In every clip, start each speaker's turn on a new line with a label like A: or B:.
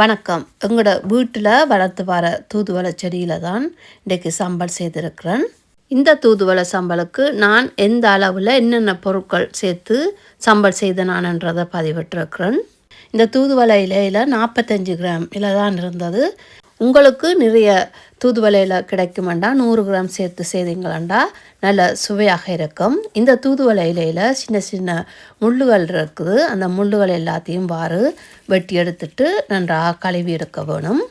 A: வணக்கம். எங்களோட வீட்டில் வளர்த்து வர தூதுவளை செடியில் தான் இன்றைக்கு சம்பல் செய்திருக்கிறேன். இந்த தூதுவளை சம்பலுக்கு நான் எந்த அளவில் என்னென்ன பொருட்கள் சேர்த்து சம்பல் செய்த நான்ன்றதை பதிவிட்டிருக்கிறேன். இந்த தூதுவளை இலையில் நாற்பத்தஞ்சு கிராம் இலை தான் இருந்தது. உங்களுக்கு நிறைய தூதுவளையில் கிடைக்குமெண்டா? நூறு கிராம் சேர்த்து செய்தீங்களா நல்ல சுவையாக இருக்கும். இந்த தூதுவளை இலையில் சின்ன சின்ன முள்ளுகள் இருக்குது. அந்த முள்ளுகள் எல்லாத்தையும் வாறு வெட்டி எடுத்துட்டு நன்றாக கழுவி எடுக்க வேணும்.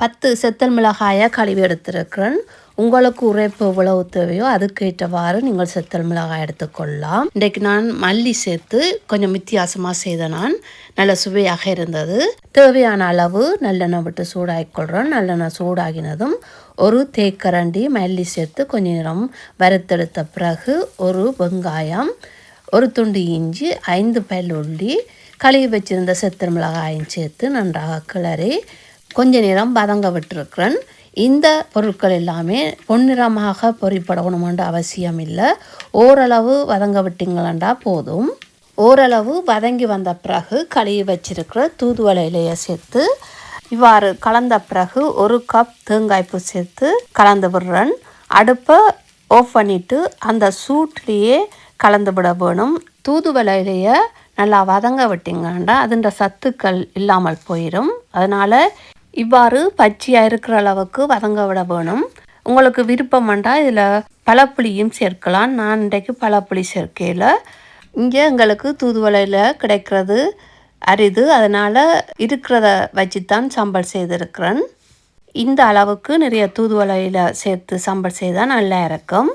A: பத்து செத்தல் மிளகாயை கழுவி எடுத்திருக்கிறேன். உங்களுக்கு உரைப்பு எவ்வளவு தேவையோ அதுக்கேற்றவாறு நீங்கள் செத்தல் மிளகாய் எடுத்துக்கொள்ளலாம். இன்றைக்கு நான் மல்லி சேர்த்து கொஞ்சம் வித்தியாசமாக செய்த நான் நல்ல சுவையாக இருந்தது. தேவையான அளவு நல்லெண்ணெய் விட்டு சூடாகிக்கொள்கிறோம் நல்லெண்ணெய் சூடாகினதும் ஒரு தேக்கரண்டி மல்லி சேர்த்து கொஞ்ச நேரம் வறுத்தெடுத்த பிறகு ஒரு வெங்காயம் ஒரு துண்டு இஞ்சி ஐந்து பல் உள்ளி கழுவி வச்சிருந்த செத்தல் மிளகாயும் சேர்த்து நன்றாக கிளறி கொஞ்ச நேரம் பதங்க விட்டுருக்கிறேன். இந்த பொருட்கள் எல்லாமே பொன்னிறமாக பொறிப்படணுமென்ற அவசியம் இல்லை. ஓரளவு வதங்க விட்டீங்களா போதும். ஓரளவு வதங்கி வந்த பிறகு கழுவி வச்சிருக்கிற தூதுவளை இலையை சேர்த்து இவ்வாறு கலந்த பிறகு ஒரு கப் தேங்காய்ப்பு சேர்த்து கலந்து விடுறேன். அடுப்பை ஆஃப் பண்ணிவிட்டு அந்த சூட்லேயே கலந்து விட வேணும். தூதுவளை இலையை நல்லா வதங்க விட்டிங்கன்னா அதுன்ற சத்துக்கள் இல்லாமல் போயிடும் அதனால் இவ்வாறு பச்சையாக இருக்கிற அளவுக்கு வதங்க விட வேணும். உங்களுக்கு விருப்பம் இதில் பழப்புளியும் சேர்க்கலாம். நான் இன்றைக்கு பழப்புளி சேர்க்கையில். இங்கே எங்களுக்கு தூதுவளையில் கிடைக்கிறது அரிது. அதனால் இருக்கிறத வச்சு தான் சாம்பல் செய்திருக்கிறேன். இந்த அளவுக்கு நிறைய தூதுவளையில் சேர்த்து சாம்பல் செய்தால் நல்லா இருக்கும்.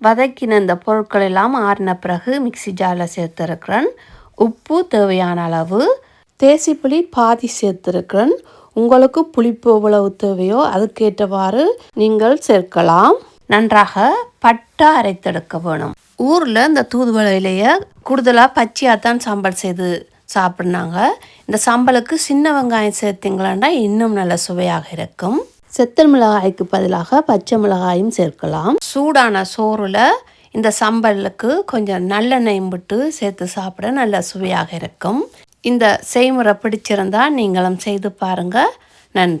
A: வதக்கின இந்த பொருட்கள் எல்லாம் ஆறின பிறகு மிக்சி ஜாரில் சேர்த்துருக்கிறேன். உப்பு தேவையான அளவு. தேசிப்புளி பாதி சேர்த்துருக்கிறேன். உங்களுக்கு புளிப்பு எவ்வளவு தேவையோ அதுக்கேற்றவாறு நீங்கள் சேர்க்கலாம். நன்றாக பட்டா அரைத்தெடுக்க வேணும். ஊரில் இந்த தூதுவளையிலேயே கூடுதலாக பச்சையாக தான் சாம்பல் செய்து சாப்பிட்னாங்க. இந்த சாம்பலுக்கு சின்ன வெங்காயம் சேர்த்திங்களாண்டா இன்னும் நல்ல சுவையாக இருக்கும். செத்தல் மிளகாய்க்கு பதிலாக பச்சை மிளகாயும் சேர்க்கலாம். சூடான சோறில் இந்த சம்பலுக்கு கொஞ்சம் நல்லெண்ணெயும் விட்டு சேர்த்து சாப்பிட நல்ல சுவையாக இருக்கும். இந்த செய்முறை பிடிச்சிருந்தால் நீங்களும் செய்து பாருங்கள் நன்றி.